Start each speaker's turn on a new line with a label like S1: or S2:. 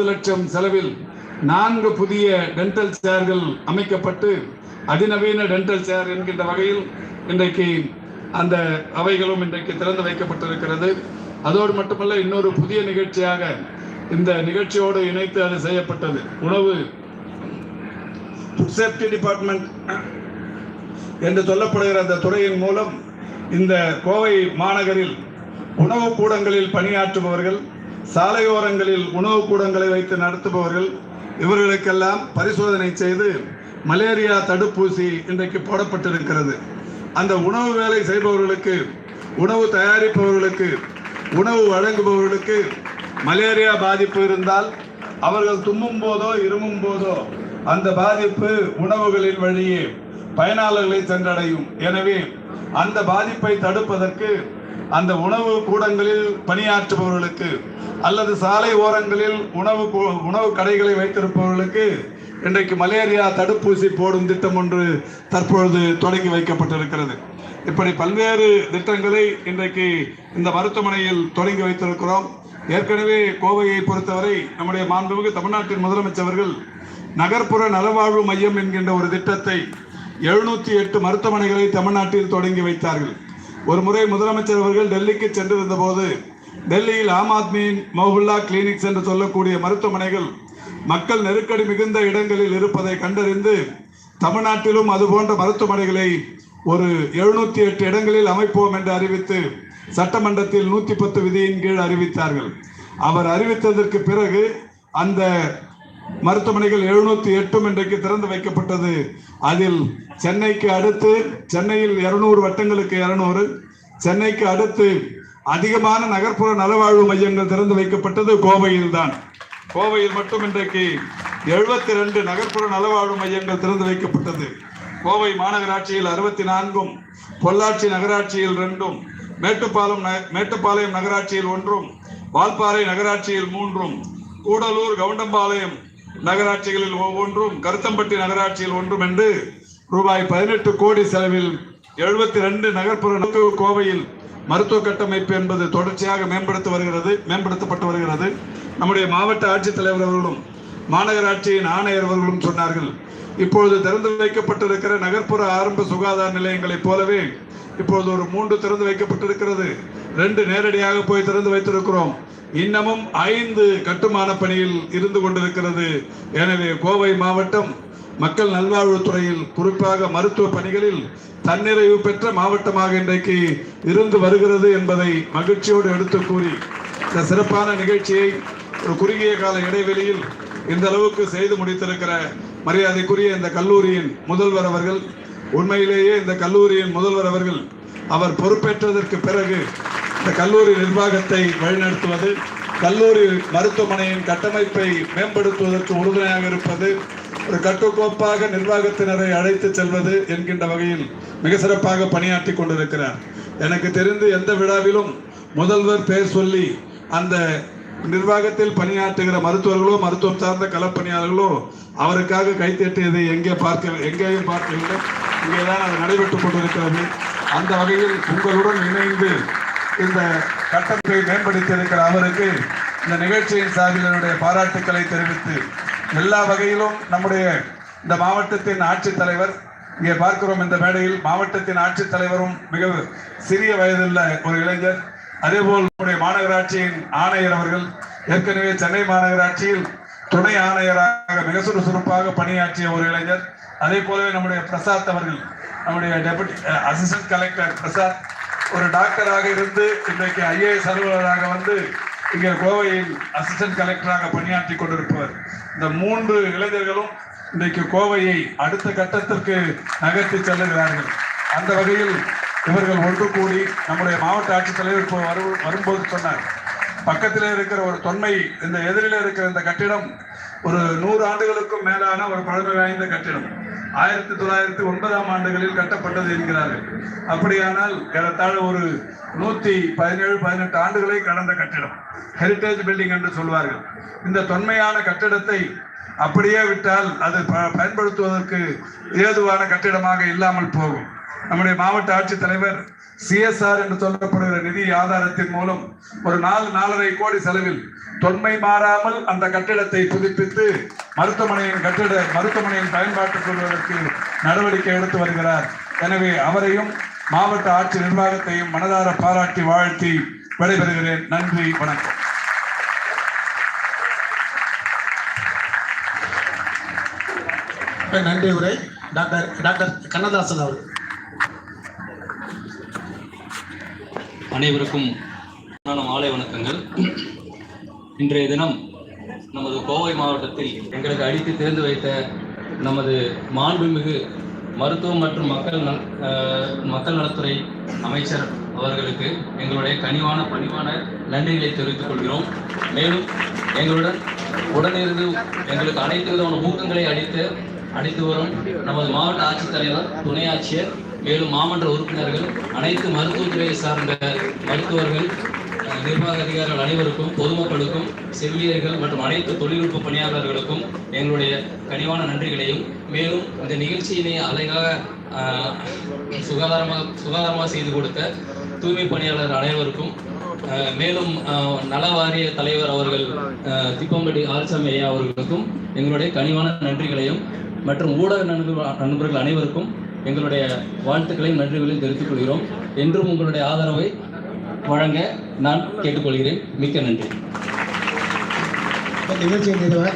S1: இருபது லட்சம் செலவில் நான்கு புதிய டென்டல் சேர்கள் அமைக்கப்பட்டு அதிநவீன டென்டல் சேர் என்கின்ற வகையில் இன்றைக்கு அந்த அவைகளும் இன்றைக்கு திறந்து வைக்கப்பட்டிருக்கிறது. அதோடு மட்டுமல்ல இன்னொரு புதிய நிகழ்ச்சியாக இந்த நிகழ்ச்சியோடு இணைத்து அது செய்யப்பட்டது. உணவு சேஃப்டி டிபார்ட்மெண்ட் என்று சொல்லப்படுகிற அந்த துறையின் மூலம் இந்த கோவை மாநகரில் உணவு கூடங்களில் பணியாற்றுபவர்கள் சாலையோரங்களில் உணவு கூடங்களை வைத்து நடத்துபவர்கள் இவர்களுக்கெல்லாம் பரிசோதனை செய்து மலேரியா தடுப்பூசி இன்றைக்கு போடப்பட்டிருக்கிறது. அந்த உணவு வேலை செய்பவர்களுக்கு உணவு தயாரிப்பவர்களுக்கு உணவு வழங்குபவர்களுக்கு மலேரியா பாதிப்பு இருந்தால் அவர்கள் தும்மும் போதோ இருமும் போதோ அந்த பாதிப்பு உணவுகளின் வழியே பயனாளர்களை சென்றடையும். எனவே அந்த பாதிப்பை தடுப்பதற்கு அந்த உணவு கூடங்களில் பணியாற்றுபவர்களுக்கு அல்லது சாலை ஓரங்களில் உணவு உணவு கடைகளை வைத்திருப்பவர்களுக்கு இன்றைக்கு மலேரியா தடுப்பூசி போடும் திட்டம் ஒன்று தற்பொழுது தொடங்கி வைக்கப்பட்டிருக்கிறது. இப்படி பல்வேறு திட்டங்களை இன்றைக்கு இந்த மருத்துவமனையில் தொடங்கி வைத்திருக்கிறோம். ஏற்கனவே கோவையை பொறுத்தவரை நம்முடைய மாண்புமிகு தமிழ்நாட்டின் முதலமைச்சர்கள் நகர்ப்புற நலவாழ்வு மையம் என்கின்ற ஒரு திட்டத்தை எழுநூத்தி எட்டு மருத்துவமனைகளை தமிழ்நாட்டில் தொடங்கி வைத்தார்கள். ஒரு முறை முதலமைச்சர் அவர்கள் டெல்லிக்கு சென்றிருந்த போது டெல்லியில் ஆம் ஆத்மியின் மௌஹுல்லா கிளினிக்ஸ் என்று சொல்லக்கூடிய மருத்துவமனைகள் மக்கள் நெருக்கடி மிகுந்த இடங்களில் இருப்பதை கண்டறிந்து தமிழ்நாட்டிலும் அதுபோன்ற மருத்துவமனைகளை ஒரு எழுநூத்தி எட்டு இடங்களில் அமைப்போம் என்று அறிவித்து சட்டமன்றத்தில் நூத்தி பத்து விதியின் கீழ் அறிவித்தார்கள். அவர் அறிவித்ததற்கு பிறகு அந்த மருத்துவமனைகள் எழுநூத்தி எட்டும் இன்றைக்கு திறந்து வைக்கப்பட்டது. அதில் சென்னைக்கு அடுத்து சென்னையில் இருநூறு வட்டங்களுக்கு இருநூறு. சென்னைக்கு அடுத்து அதிகமான நகர்ப்புற நலவாழ்வு மையங்கள் திறந்து வைக்கப்பட்டது கோவையில் தான் கோவையில் மட்டும் இன்றைக்கு எழுபத்தி ரெண்டு நகர்ப்புற நலவாழ்வு மையங்கள் திறந்து வைக்கப்பட்டது. கோவை மாநகராட்சியில் அறுபத்தி நான்கும் பொள்ளாச்சி நகராட்சியில் ரெண்டும் மேட்டுப்பாலம் ந- மேட்டுப்பாளையம் நகராட்சியில் ஒன்றும் வால்பாறை நகராட்சியில் மூன்றும் கூடலூர் கவுண்டம்பாளையம் நகராட்சிகளில் ஒவ்வொன்றும் கருத்தம்பட்டி நகராட்சியில் ஒன்றும் என்று ரூபாய் பதினெட்டு கோடி செலவில் எழுபத்தி ரெண்டு நகர்ப்புற நோக்கு கோவையில் மருத்துவ கட்டமைப்பு என்பது தொடர்ச்சியாக மேம்படுத்த வருகிறது மேம்படுத்தப்பட்டு வருகிறது. நம்முடைய மாவட்ட ஆட்சித்தலைவர் அவர்களும் மாநகராட்சியின் ஆணையர் அவர்களும் சொன்னார்கள் இப்பொழுது திறந்து வைக்கப்பட்டிருக்கிற நகர்ப்புற ஆரம்ப சுகாதார நிலையங்களைப் போலவே இப்பொழுது ஒரு மூன்று திறந்து வைக்கப்பட்டிருக்கிறது. ரெண்டு நேரடியாக போய் திறந்து வைத்திருக்கிறோம். இன்னமும் ஐந்து கட்டுமான பணியில் இருந்து கொண்டிருக்கிறது. எனவே கோவை மாவட்டம் மக்கள் நல்வாழ்வுத்துறையில் குறிப்பாக மருத்துவ பணிகளில் தன்னிறைவு பெற்ற மாவட்டமாக இன்றைக்கு இருந்து வருகிறது என்பதை மகிழ்ச்சியோடு எடுத்து கூறி இந்த சிறப்பான நிகழ்ச்சியை ஒரு குறுகிய கால இடைவெளியில் இந்த அளவுக்கு செய்து முடித்திருக்கிற மரியாதைக்குரிய இந்த கல்லூரியின் முதல்வர் அவர்கள் உண்மையிலேயே இந்த கல்லூரியின் முதல்வர் அவர்கள் அவர் பொறுப்பேற்றதற்கு பிறகு இந்த கல்லூரி நிர்வாகத்தை வழிநடத்துவது கல்லூரி மருத்துவமனையின் கட்டமைப்பை மேம்படுத்துவதற்கு உறுதுணையாக இருப்பது ஒரு கட்டுக்கோப்பாக நிர்வாகத்தினரை அழைத்து செல்வது என்கின்ற வகையில் மிக சிறப்பாக பணியாற்றி கொண்டிருக்கிறார். எனக்கு தெரிந்து எந்த விழாவிலும் முதல்வர் பெயர் சொல்லி அந்த நிர்வாகத்தில் பணியாற்றுகிற மருத்துவர்களோ மருத்துவம் சார்ந்த களப்பணியாளர்களோ அவருக்காக கைத்தட்டியதை எங்கே பார்க்க எங்கேயும் பார்க்கவில்லை. இங்கே தான் அது நடைபெற்றுக் கொண்டிருக்கிறது. அந்த வகையில் உங்களுடன் இணைந்து இந்த கட்டத்தை மேம்படுத்தியிருக்கிற அவருக்கு இந்த நிகழ்ச்சியின் சார்பில் என்னுடைய பாராட்டுக்களை தெரிவித்து எல்லா வகையிலும் நம்முடைய இந்த மாவட்டத்தின் ஆட்சித்தலைவர் இங்கே பார்க்கிறோம் இந்த மேடையில் மாவட்டத்தின் ஆட்சித்தலைவரும் மிக சிறிய வயதுள்ள ஒரு இளைஞர். அதேபோல் நம்முடைய மாநகராட்சியின் ஆணையர் அவர்கள் ஏற்கனவே சென்னை மாநகராட்சியில் துணை ஆணையராக மிக சுறுசுறுப்பாக பணியாற்றிய ஒரு இளைஞர். அதே போலவே நம்முடைய பிரசாத் அவர்கள் நம்முடைய டெபுட்டி அசிஸ்டன்ட் கலெக்டர் பிரசாத் ஒரு டாக்டராக இருந்து இன்றைக்கு ஐஏஎஸ் அலுவலராக வந்து இங்கே கோவையில் அசிஸ்டன்ட் கலெக்டராக பணியாற்றி கொண்டிருப்பவர். இந்த மூன்று இளைஞர்களும் இன்றைக்கு கோவையை அடுத்த கட்டத்திற்கு நகர்த்தி செல்லுகிறார்கள். அந்த வகையில் இவர்கள் ஒன்று கூடி நம்முடைய மாவட்ட ஆட்சித்தலைவர் இப்போ வரும் வரும்போது சொன்னார். பக்கத்திலே இருக்கிற ஒரு தொன்மை இந்த எதிரிலே இருக்கிற இந்த கட்டிடம் ஒரு நூறு ஆண்டுகளுக்கும் மேலான ஒரு பழமை வாய்ந்த கட்டிடம். ஆயிரத்தி தொள்ளாயிரத்தி ஒன்பதாம் ஆண்டுகளில் கட்டப்பட்டது என்கிறார்கள். அப்படியானால் ஏறத்தாழ ஒரு நூத்தி பதினேழு பதினெட்டு ஆண்டுகளை கடந்த கட்டிடம். ஹெரிட்டேஜ் பில்டிங் என்று சொல்வார்கள். இந்த தொன்மையான கட்டிடத்தை அப்படியே விட்டால் அது ப- பயன்படுத்துவதற்கு ஏதுவான கட்டிடமாக இல்லாமல் போகும். நம்முடைய மாவட்ட ஆட்சித்தலைவர் சிஎஸ்ஆர் என்று சொல்லப்படுகிற நிதி ஆதாரத்தின் மூலம் ஒரு நாலு நாலரை கோடி செலவில் தொன்மை மாறாமல் அந்த கட்டிடத்தை புதுப்பித்து மருத்துவமனையின் கட்டிட மருத்துவமனையின் பயன்பாட்டு கொள்வதற்கு நடவடிக்கை எடுத்து வருகிறார். எனவே அவரையும் மாவட்ட ஆட்சி நிர்வாகத்தையும் மனதார பாராட்டி வாழ்த்தி விடைபெறுகிறேன். நன்றி வணக்கம்.
S2: நன்றி உரை. டாக்டர் டாக்டர் கண்ணதாசன் அவர்கள்.
S3: அனைவருக்கும் மாலை வணக்கங்கள். இன்றைய தினம் நமது கோவை மாவட்டத்தில் எங்களுக்கு அடித்து திறந்து வைத்த நமது மாண்புமிகு மருத்துவம் மற்றும் மக்கள் நல் அஹ், மக்கள் நலத்துறை அமைச்சர் அவர்களுக்கு எங்களுடைய கனிவான பணிவான நன்றிகளை தெரிவித்துக் கொள்கிறோம். மேலும் எங்களுடன் உடனிருந்து எங்களுக்கு அனைத்து விதமான ஊக்கங்களை அளித்து அளித்து வரும் நமது மாவட்ட ஆட்சித்தலைவர் துணை ஆட்சியர் மேலும் மாமன்ற உறுப்பினர்கள் அனைத்து மருத்துவத்துறையை சார்ந்த மருத்துவர்கள் நிர்வாக அதிகாரிகள் அனைவருக்கும் பொதுமக்களுக்கும் செவிலியர்கள் மற்றும் அனைத்து தொழில்நுட்ப பணியாளர்களுக்கும் எங்களுடைய கனிவான நன்றிகளையும் மேலும் இந்த நிகழ்ச்சியினை அழகாக சுகாதாரமாக சுகாதாரமாக செய்து கொடுத்த தூய்மை பணியாளர் அனைவருக்கும் மேலும் நல வாரிய தலைவர் அவர்கள் திப்பம்பட்டி ஆர்சாமி ஐயா அவர்களுக்கும் எங்களுடைய கனிவான நன்றிகளையும் மற்றும் ஊடக நண்பர்கள் நண்பர்கள் அனைவருக்கும் எங்களுடைய வாழ்த்துக்களையும் நன்றிகளையும் தெரிவித்துக் கொள்கிறோம். என்றும் உங்களுடைய ஆதரவை வழங்க நான் கேட்டுக்கொள்கிறேன். மிக்க நன்றி.
S2: நிகழ்ச்சியை நிகழ்ச்சியின் நிறைவாக